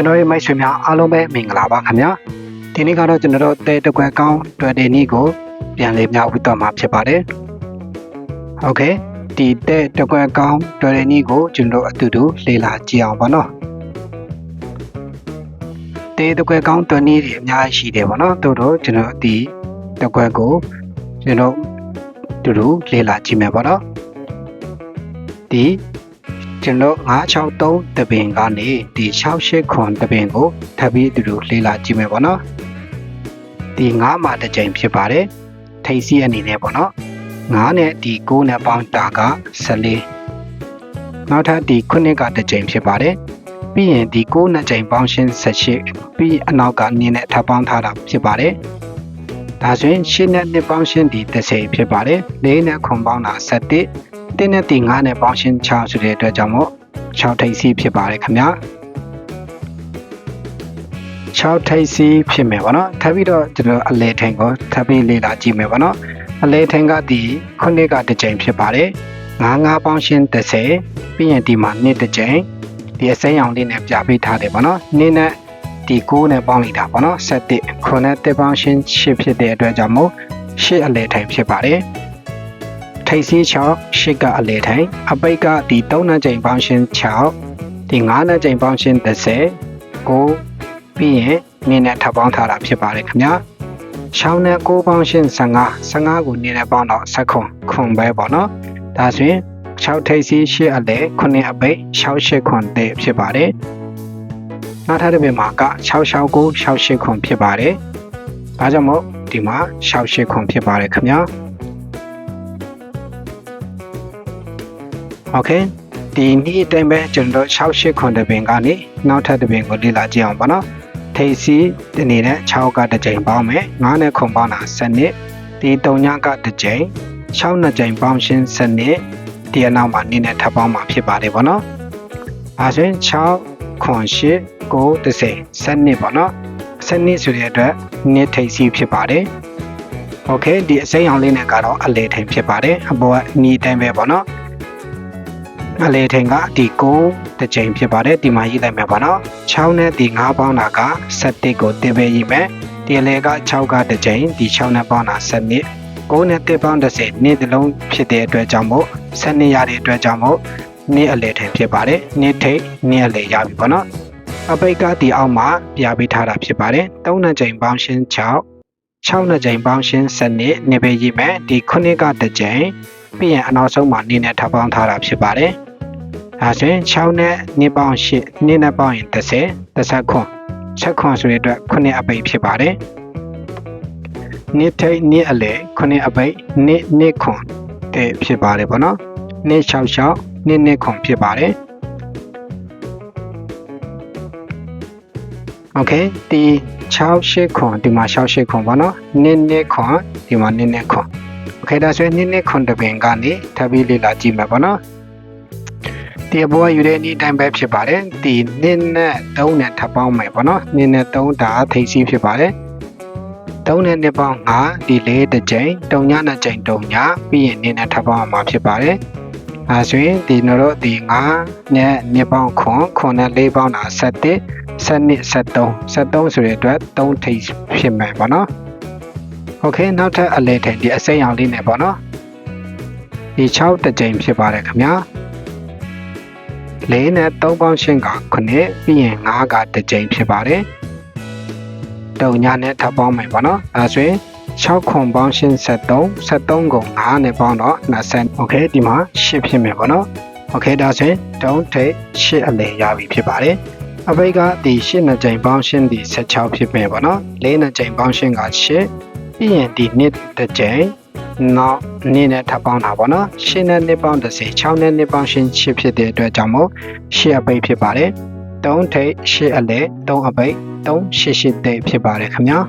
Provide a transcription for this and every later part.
ကျွန်တော်ရဲ့မိတ်ဆွေများအားလုံးပဲမင်္ဂလာပါခင်ဗျာဒီနေ့ကတော့ကျွန်တော်တို့တဲတကွယ်ကောင်းတွေ့တဲ့နေ့ကိုပြန်လည်မျှဝေတော့မှာဖြစ်ပါတယ်ဟုတ်ကဲ့ဒီတဲတကွယ်ကောင်းတွေ့တဲ့နေ့ကိုကျွန်တော်အတူတူလေ့လာကြည့်အောင်ပါနော်တဲတကွယ်ကောင်းတွေ့နေ့တွေအများကြီးရှိတယ်ပေါ့နော်တို့တော့ကျွန်တော်ဒီတကွယ်ကိုကျွန်တော်တူတူလေ့လာကြည့်မယ်ပေါ့နော်ဒီ ကျွန်တော်963တပင်ကနေဒီ68ခွန်တပင်ကိုထပ်ပြီးအတူတူလေ့လာကြည့်မယ်ပေါ့နော်ဒီ9မှာတစ်ကြိမ်ဖြစ်ပါတယ်ထိပ်စီးအနေနဲ့ပေါ့နော်9နဲ့ဒီ9နဲ့ပေါင်းတာက14နောက်ထပ်ဒီ9ကတစ်ကြိမ်ဖြစ်ပါတယ်ပြီးရင်ဒီ9နဲ့ကြိမ်ပေါင်းရှင်း18ပြီးအနောက်ကနင်းနဲ့ထပ်ပေါင်းထားတာဖြစ်ပါတယ်ဒါဆိုရင်ရှင်းနဲ့နှစ်ပေါင်းရှင်းဒီ30ဖြစ်ပါတယ်4နဲ့ခွန်ပေါင်းတာ17 တင်းနဲ့တင်9နဲ့ပေါင်းရှင်း6ဆိုတဲ့အတွက်ကြောင့်မို့6ထိပ်စီးဖြစ်ပါတယ်ခင်ဗျာ6ထိပ်စီးဖြစ်မယ်ဗောနော်ထပ်ပြီးတော့ကျွန်တော်အလဲထိန်ကိုထပ်ပြီးလေ့လာကြည့်မယ်ဗောနော်အလဲထိန်ကဒီခုနှစ်ကတစ်ကြိမ်ဖြစ်ပါတယ်9 9ပေါင်းရှင်း30ပြီးရင်ဒီမှာနှစ်တစ်ကြိမ်ဒီအစိမ်းရောင်လေးနဲ့ပြပေးထားတယ်ဗောနော်နှစ်နဲ့ဒီ9နဲ့ပေါင်းလိုက်တာဗောနော်7ခုနဲ့တစ်ပေါင်းရှင်း8ဖြစ်တဲ့အတွက်ကြောင့်မို့8အလဲထိန်ဖြစ်ပါတယ် ထိပ်စီး6ရှစ်ကအလဲထိုင်အပိတ်ကဒီ3နှစ်ကြိမ်ပေါင်းရှင်း6ဒီ9နှစ်ကြိမ်ပေါင်းရှင်း30ကိုပြီးရင်နင်းနဲ့ထပ်ပေါင်းထားတာဖြစ်ပါတယ်ခင်ဗျာ6နဲ့9ပေါင်းရှင်း15 15ကိုနင်းနဲ့ပေါင်းတော့7ခွန်ခွန်ပဲပေါ့နော်ဒါဆိုရင်6ထိပ်စီး8အလဲ9အပိတ်6 8ခွန်တဲ့ဖြစ်ပါတယ်နောက်ထပ်တစ်ပြင်မှာက669 68ခွန်ဖြစ်ပါတယ်ဒါကြောင့်မို့ဒီမှာ68ခွန်ဖြစ်ပါတယ်ခင်ဗျာ โอเคဒီနေ့အတိုင်းပဲကျွန်တော်68ခွန်တပင်ကနေနောက်ထပ်တပင်ကိုလေ့လာကြည့်အောင်ပါနော်ထိပ်စီးဒီနေ့နဲ့6ကတစ်ကြိမ်ပေါင်းမယ်9နဲ့ခွန်ပေါင်းတာ7နှစ်ဒီ3ညကတစ်ကြိမ်6နှစ်ကြိမ်ပေါင်းရှင်း7နှစ်ဒီအနောက်မှာနေ့နဲ့ထပ်ပေါင်းမှာဖြစ်ပါတယ်ဗောနော်အဲဆိုရင်6ခွန်8 9 30 7နှစ်ပေါ့နော်7နှစ်ဆိုတဲ့အတွက်နှစ်ထိပ်စီးဖြစ်ပါတယ်โอเคဒီအစိမ်းအောင်လေးနဲ့ကတော့အလေထိန်ဖြစ်ပါတယ်အပေါ်ကနီးတိုင်းပဲပေါ့နော် အလေထိန်ကဒီ9တစ်ချိန်ဖြစ်ပါတယ်ဒီမှာရေးလိုက်မယ်ပါနော်6နဲ့ဒီ9ပေါင်းတာက7ကိုတင်ပေးရေးမယ်ဒီအလေက6ကတစ်ချိန်ဒီ6နဲ့ပေါင်းတာ7နှစ်9နဲ့1ပေါင်း30နေ့တစ်လုံးဖြစ်တဲ့အတွက်ကြောင့်မို့7နှစ်ရတဲ့အတွက်ကြောင့်မို့နေ့အလေထိန်ဖြစ်ပါတယ်နေ့ထိတ်နေ့အလေရပြီပေါ့နော်အပိတ်ကဒီအောက်မှာပြပေးထားတာဖြစ်ပါတယ်3နှစ်ချိန်ပေါင်းရှင်း6 6နှစ်ချိန်ပေါင်းရှင်း7နှစ်နေပေးရေးမယ်ဒီ9ကတစ်ချိန်ပြီးရင်အနောက်ဆုံးမှာနေ့နဲ့ထပ်ပေါင်းထားတာဖြစ်ပါတယ် ဒါဆိုရင်6နဲ့2ပေါင်း8နှစ်နဲ့ပေါင်းရင်30 30ခွန်ချက်ခွန်ဆိုတဲ့အတွက်9အပိတ်ဖြစ်ပါတယ်နှစ်ထိတ်နှစ်အလဲ9အပိတ်နှစ်နှစ်ခွန်တဲ့ဖြစ်ပါတယ်ဗောနော်နှစ်66နှစ်နှစ်ခွန်ဖြစ်ပါတယ်โอเคဒီ68ခွန်ဒီမှာ68ခွန်ဗောနော်နှစ်နှစ်ခွန်ဒီမှာနှစ်နှစ်ခွန်โอเคဒါဆိုရင်နှစ်နှစ်ခွန်တပင်ကနေထပ်ပြီးလေ့လာကြည့်မယ်ဗောနော် ဒီအပေါ်ယူတဲ့နေ့တိုင်းပဲဖြစ်ပါတယ်ဒီနှစ်နဲ့3နဲ့ထပ်ပေါင်းမယ်ပေါ့နော်နှစ်နဲ့3ဒါထိပ်စီးဖြစ်ပါတယ်3နဲ့နှစ်ပေါင်း5ဒီ၄တစ်ကြိမ်3ညနဲ့ကြိမ်3ညပြီးရင်နှစ်နဲ့ထပ်ပေါင်းမှာဖြစ်ပါတယ်အဲဆိုရင်ဒီတို့တို့ဒီ5နဲ့နှစ်ပေါင်းခွန်ခွန်နဲ့4ပေါင်းတာ7 7 73 73ဆိုတဲ့အတွက်3ထိပ်ဖြစ်မယ်ပေါ့နော်โอเคနောက်ထပ်အလဲထင်ဒီအစိမ်းအောင်လေးနဲ့ပေါ့နော်ဒီ6တစ်ကြိမ်ဖြစ်ပါတယ်ခင်ဗျာ ၄နဲ့၃ပေါင်းရှင်းက9ပြီးရင်9ကတစ်ကြိမ်ဖြစ်ပါတယ်။တုံညာနဲ့ထပ်ပေါင်းမယ်ပေါ့နော်။ဒါဆိုရင်6ခွန်ပေါင်းရှင်း73 73ကို9နဲ့ပေါင်းတော့20 Okay ဒီမှာ10ဖြစ်မယ်ပေါ့နော်။ Okay ဒါဆိုရင်3ထိပ်10အလယ်ရပြီဖြစ်ပါတယ်။အဘိကဒီ၈နှစ်ကြိမ်ပေါင်းရှင်းဒီ16ဖြစ်မယ်ပေါ့နော်၄နှစ်ကြိမ်ပေါင်းရှင်းက8ပြီးရင်ဒီနှစ်တစ်ကြိမ် နောက်နေ့နဲ့ထပ်ပေါင်းတာပေါ့နော်ရှင်းနဲ့နှစ်ပေါင်း30 6နဲ့နှစ်ပေါင်းရှင်း8ဖြစ်တဲ့အတွက်ကြောင့်မို့8အပိတ်ဖြစ်ပါတယ်3ထိပ်8အလဲ3အပိတ်3 8 8တိတ်ဖြစ်ပါတယ်ခင်ဗျာ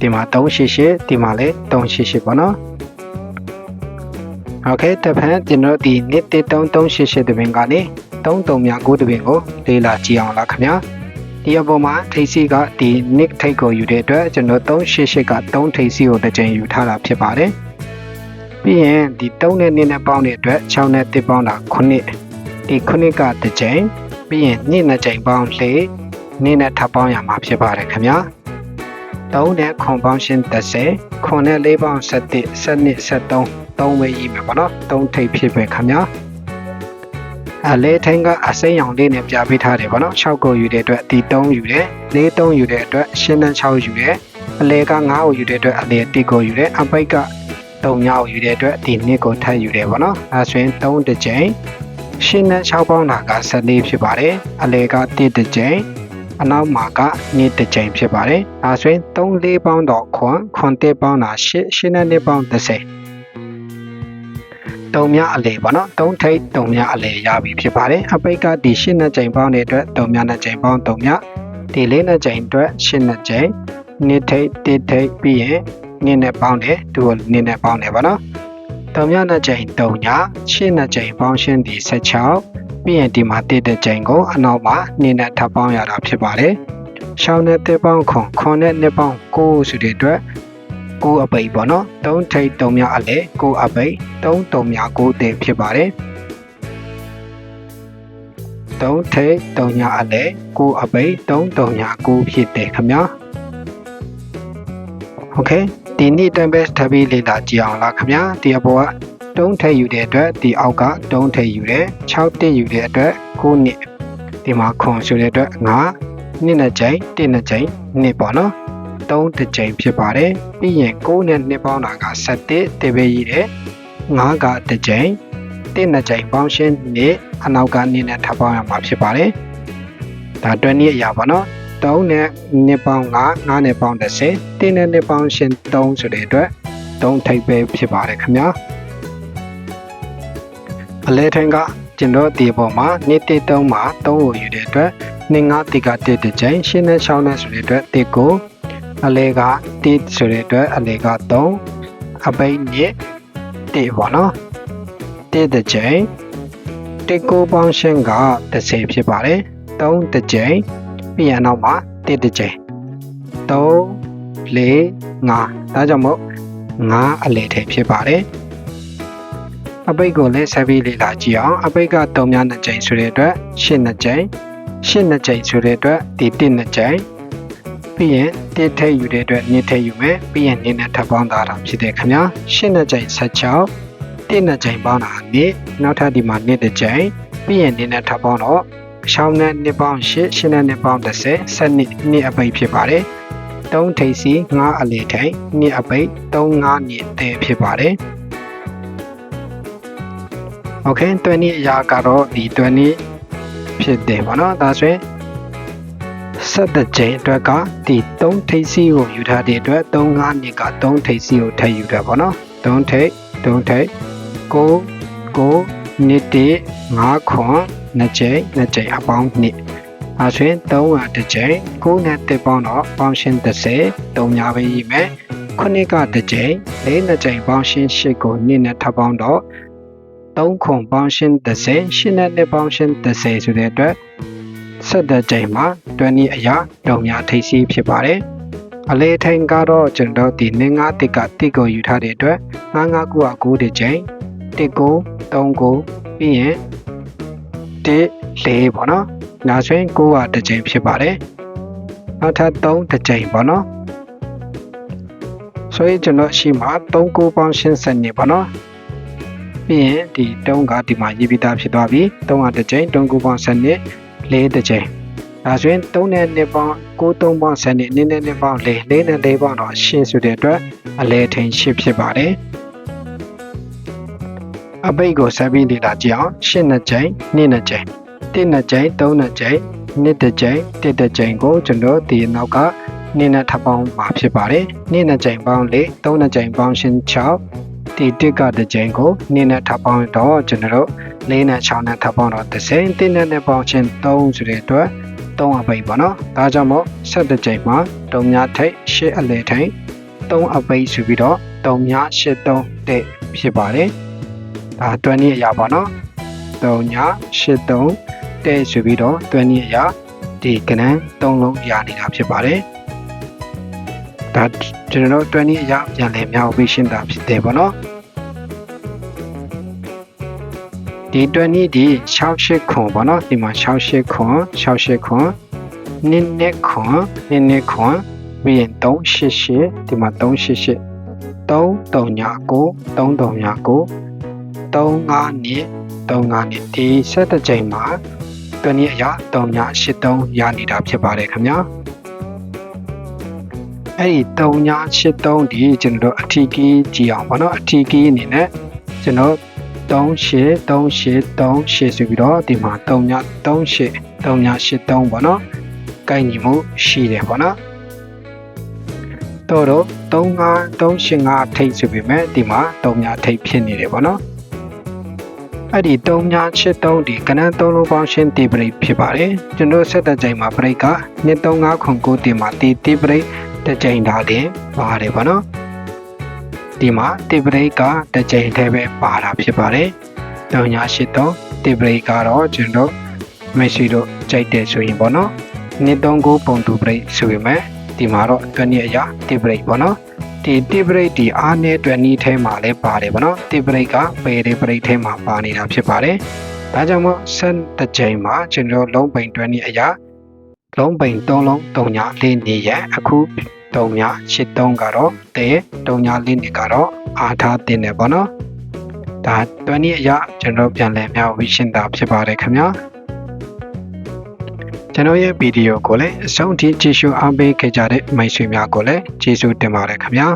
ဒီမှာ3 8 8ဒီမှာလည်း3 8 8ပေါ့နော်โอเคတဖန်ကျွန်တော်ဒီနှစ်3 3 8 8တပင်ကနေ3 3မြ9တပင်ကိုလေ့လာကြည့်အောင်လားခင်ဗျာ ဒီအပေါ်မှာထိပ်စီကဒီ nick ထိပ်ကိုယူတဲ့အတွက်ကျွန်တော်388က3ထိပ်စီကိုတစ်ကြိမ်ယူထားတာဖြစ်ပါတယ်။ပြီးရင်ဒီ3နဲ့2နဲ့ပေါင်းတဲ့အတွက်6နဲ့1ပေါင်းတာ9ဒီခုနှစ်ကတစ်ကြိမ်ပြီးရင်နေ့နှစ်ကြိမ်ပေါင်းလေးနေ့နဲ့ထပ်ပေါင်းရမှာဖြစ်ပါတယ်ခင်ဗျာ3နဲ့ခွန်ပေါင်းရှင်း30ခွန်နဲ့4ပေါင်း17 12 73 3ပဲရေးမယ်ပေါ့နော်3ထိပ်ဖြစ်ပဲခင်ဗျာ အလဲထင်းကအစိမ်းရောင်လေးနဲ့ပြပေးထားတယ်ပေါ့နော်6ကိုယူတဲ့အတွက်ဒီ3ယူတယ်4 3ယူတဲ့အတွက်ရှင်းနဲ့6ယူတယ်အလဲက9ကိုယူတဲ့အတွက်အလဲ1ကိုယူတယ်အပိတ်က3ညကိုယူတဲ့အတွက်ဒီ2ကိုထပ်ယူတယ်ပေါ့နော်အဲဆိုရင်3တစ်ကြိမ်ရှင်းနဲ့6ပေါင်းတာက14ဖြစ်ပါတယ်အလဲက1တစ်ကြိမ်အနောက်မှာက2တစ်ကြိမ်ဖြစ်ပါတယ်အဲဆိုရင်3 4ပေါင်းတော့ခွန်ခွန်1ပေါင်းတာ8ရှင်းနဲ့2ပေါင်း30 တုံမြအလေပေါ့နော်တုံးထိတ်တုံမြအလေရပြီဖြစ်ပါတယ်အပိတ်ကဒီရှင်းနှစ်ကြိမ်ပေါင်းတဲ့အတွက်တုံမြနှစ်ကြိမ်ပေါင်းတုံမြဒီလေးနှစ်ကြိမ်အတွက်ရှင်းနှစ်ကြိမ်နှစ်ထိတ်တစ်ထိတ်ပြီးရင်နှစ်နဲ့ပေါင်းတယ်သူကနှစ်နဲ့ပေါင်းတယ်ပေါ့နော်တုံမြနှစ်ကြိမ်တုံညရှင်းနှစ်ကြိမ်ပေါင်းရှင်းဒီ16ပြီးရင်ဒီမှာတစ်တဲ့ကြိမ်ကိုအနောက်မှာနှစ်နဲ့ထပ်ပေါင်းရတာဖြစ်ပါတယ်ရှောင်းနဲ့တစ်ပေါင်းခွန်ခွန်နဲ့နှစ်ပေါင်း9ဆိုတဲ့အတွက် ကိုအပိတ်ပေါ့နော်၃ထိတ်၃မြအလဲကိုအပိတ်၃တုံမြကိုတဲ့ဖြစ်ပါတယ်၃ထိတ်၃မြအလဲကိုအပိတ်၃တုံမြကိုဖြစ်တယ်ခင်ဗျာโอเคဒီနေ့တန်ဘက်ထပ်ပြီးလေ့လာကြည့်အောင်လားခင်ဗျာဒီအပေါ်ကတုံးထိတ်ယူတဲ့အတွက်ဒီအောက်ကတုံးထိတ်ယူတယ်6တက်ယူတဲ့အတွက်9နှစ်ဒီမှာခွန်ဆိုတဲ့အတွက်9နှစ်နဲ့ကြိမ်1နဲ့ကြိမ်နှစ်ပေါ့နော် 3တစ်ကြိမ်ဖြစ်ပါတယ်ပြီးရင်6နဲ့2ပေါင်းတာက7တေပဲရည်တယ်5ကတစ်ကြိမ်1နဲ့ကြိမ်ပေါင်းရှင်းနေအနောက်က2နဲ့ထပ်ပေါင်းရမှာဖြစ်ပါတယ်ဒါတွဲနည်းအရာပါနော်3နဲ့2ပေါင်း5 5နဲ့ပေါင်း30 1နဲ့2ပေါင်းရှင်း3ဆိုတဲ့အတွက်3ထိပ်ပဲဖြစ်ပါတယ်ခင်ဗျာအလဲထင်ကကျွန်တော်ဒီပေါ်မှာနေ့တစ်3မှာ3ကိုယူတဲ့အတွက်နေငါတိကတစ်တစ်ကြိမ်ရှင်းနဲ့6နဲ့ဆိုတဲ့အတွက်တစ်ကို အလဲက1ဆိုတဲ့အတွက်အလဲက3အပိတ်ညစ်1ပေါ့နော်1တစ်ကြိမ်တစ်ကိုပေါင်းရှင်းက30ဖြစ်ပါတယ်3တစ်ကြိမ်ပြီးရနောက်မှာ1တစ်ကြိမ်3 4 5ဒါကြောင့်မို့5အလဲထဲဖြစ်ပါတယ်အပိတ်ကိုလည်းဆက်ပြီးလေ့လာကြည့်အောင်အပိတ်က3များ2ကြိမ်ဆိုတဲ့အတွက်8 2ကြိမ်8 2ကြိမ်ဆိုတဲ့အတွက်ဒီ1 2ကြိမ် ပြီးရင်တစ်ထိပ်ယူတဲ့အတွက်နှစ်ထိပ်ယူမယ်ပြီးရင်နှစ်နဲ့ထပ်ပေါင်းတာဖြစ်တဲ့ခင်ဗျာရှင်းတဲ့ကြိမ်16တစ်နဲ့ကြိမ်ပေါင်းတာနှစ်နောက်ထပ်ဒီမှာနှစ်တစ်ကြိမ်ပြီးရင်နှစ်နဲ့ထပ်ပေါင်းတော့ရှောင်းနဲ့နှစ်ပေါင်း8ရှင်းနဲ့နှစ်ပေါင်း30ဆက်နှစ်နှစ်အပိတ်ဖြစ်ပါတယ်3ထိပ်စီ9အလေထိပ်နှစ်အပိတ်3 5နှစ်တဲဖြစ်ပါတယ်โอเคတွဲနည်းအရာကတော့ဒီတွဲနည်းဖြစ်တယ်ပေါ့နော်ဒါဆိုရင် ဆက်တဲ့ချိန်အတွက်ကဒီ3ထိပ်စီကိုယူထားတဲ့အတွက်3 5နှစ်က3ထိပ်စီကိုထည့်ယူတာပေါ့နော်3ထိပ်3ထိပ်9 9နှစ်တည်း5ခွန်2ချိန်2ချိန်အပေါင်းနှစ်အဲဆိုရင်3ကတစ်ချိန်9နဲ့တစ်ပေါင်းတော့ပေါင်းရှင်း30 3ညာပဲရေးမယ်ခုနှစ်ကတစ်ချိန်၄နှစ်ချိန်ပေါင်းရှင်း8ကိုနှစ်နဲ့ထပ်ပေါင်းတော့3ခွန်ပေါင်းရှင်း30ရှင်းနဲ့နှစ်ပေါင်းရှင်း30ဆိုတဲ့အတွက် ဆက်တဲ့ချိန်မှာတွန်းဤအရာတုံများထိပ်စီးဖြစ်ပါတယ်။အလေထိန်ကတော့ကျွန်တော်ဒီနင်းငါးတစ်ကတစ်ကိုယူထားတဲ့အတွက်ငါးငါးကူက9တဲ့ချိန်တစ်ကို3ကိုပြီးရင်တစ်လေးပေါ့နော်။နောက်ဆိုရင်9ကတစ်ချိန်ဖြစ်ပါတယ်။နောက်ထပ်3တစ်ချိန်ပေါ့နော်။ဆိုရင်ကျွန်တော်ရှိမှာ3ကိုပေါင်းရှင်းစနစ်ပေါ့နော်။ပြီးရင်ဒီတုံးကဒီမှာရေးပြီးသားဖြစ်သွားပြီ။3ကတစ်ချိန်3ကိုပေါင်းစနစ် ၄တစ်ချိန်ဒါဆိုရင်3နဲ့2ပေါင်း9 3ပေါင်း7နဲ့2နဲ့2ပေါင်း4 4နဲ့4ပေါင်းတော့ရှင်းဆိုတဲ့အတွက်အလဲထိန်ရှင်းဖြစ်ပါတယ်အပိတ်ကိုဆက်ပြီးလေ့လာကြည့်အောင်ရှင်းနှစ်ကြိမ်2နှစ်ကြိမ်1နှစ်ကြိမ်3နှစ်ကြိမ်2တစ်ကြိမ်1တစ်ကြိမ်ကိုကျွန်တော်ဒီနောက်က2နဲ့ထပ်ပေါင်းမှာဖြစ်ပါတယ်2နှစ်ကြိမ်ပေါင်း4 3နှစ်ကြိမ်ပေါင်းရှင်း6ဒီတစ်ကတစ်ကြိမ်ကို2နဲ့ထပ်ပေါင်းတော့ကျွန်တော်တို့ ၄နဲ့6နဲ့ထပ်ပေါင်းတော့30တင်းနဲ့နဲ့ပေါင်းချင်း3ဆိုတဲ့အတွက်3အပိတ်ပေါ့နော်ဒါကြောင့်မို့ဆက်တစ်ကြိမ်မှာတုံများထိတ်ရှစ်အလဲထိတ်3အပိတ်ဆိုပြီးတော့တုံများရှစ်3တဲ့ဖြစ်ပါတယ်ဒါတွန်းနည်းအရာပေါ့နော်တုံညာရှစ်3တဲ့ဆိုပြီးတော့တွန်းနည်းအရာဒီကနန်း3လုံးရနေတာဖြစ်ပါတယ်ဒါကျွန်တော်တို့တွန်းနည်းအရာပြန်လည်မြောက်ပြီးရှင်းတာဖြစ်တယ်ပေါ့နော် ဒီတွက်နည်းဒီ68ခွန်ပေါ့နော်ဒီမှာ68ခွန်68ခွန်နင်းနဲ့ခွန်နင်းနဲ့ခွန်ပြီးရင်388ဒီမှာ388 339 339 35နှစ်35နှစ်ဒီဆက်တစ်ချိန်မှာတွက်နည်းအရာ3983ရနေတာဖြစ်ပါတယ်ခင်ဗျာအဲ့ဒီ3983ဒီကျွန်တော်တို့အထီးကြီးကြည့်အောင်ပေါ့နော်အထီးကြီးအနေနဲ့ကျွန်တော် 38 38 38ဆိုပြီးတော့ဒီမှာ39 38 3983ပေါ့နော်ကိုက်ညီမှုရှိတယ်ပေါ့နော်တော့တော့35 385ထိတ်ဆိုပေမဲ့ဒီမှာ3ထိတ်ဖြစ်နေတယ်ပေါ့နော်အဲ့ဒီ3983ဒီကနန်း3လုံးပေါင်းရှင်းတီပရိတ်ဖြစ်ပါတယ်ကျွန်တော်ဆက်တဲ့ချိန်မှာပရိတ်က235ခွန်9တင်မှာတီတီပရိတ်တစ်ချိန်ဒါတင်ပါတယ်ပေါ့နော် ဒီမှာတီပရိတ်ကတစ်ချိန်တည်းပဲပါတာဖြစ်ပါတယ်3983တီပရိတ်ကတော့ကျွန်တော်မရှိတော့ကြိုက်တယ်ဆိုရင်ပေါ့နော်239ပုံတူပရိတ်ဆိုပေမဲ့ဒီမှာတော့အတွင်းရအရာတီပရိတ်ပေါ့နော်ဒီတိပရိတ်ဒီအားနဲ့အတွက်နီးထဲမှာလည်းပါတယ်ဗောနော်တိပရိတ်ကပေဒီပရိတ်ထဲမှာပါနေတာဖြစ်ပါတယ်ဒါကြောင့်မို့ဆက်တစ်ချိန်မှာကျွန်တော်လုံးပိန်တွဲနီးအရာလုံးပိန်၃လုံး၃ညလေးနေရအခု ၃ည၈၃ကတော့တဲ၃ညလေးနေကတော့အားထားတင်တယ်ဗောနော်ဒါတွဲနီးအရာကျွန်တော်ပြန်လည်မြောက်ဝီရှင်းတာဖြစ်ပါတယ်ခင်ဗျာကျွန်တော်ရဲ့ဗီဒီယိုကိုလည်းအဆုံးထိကြည့်ရှုအားပေးခဲ့ကြတဲ့မိတ်ဆွေများကိုလည်းကျေးဇူးတင်ပါတယ်ခင်ဗျာ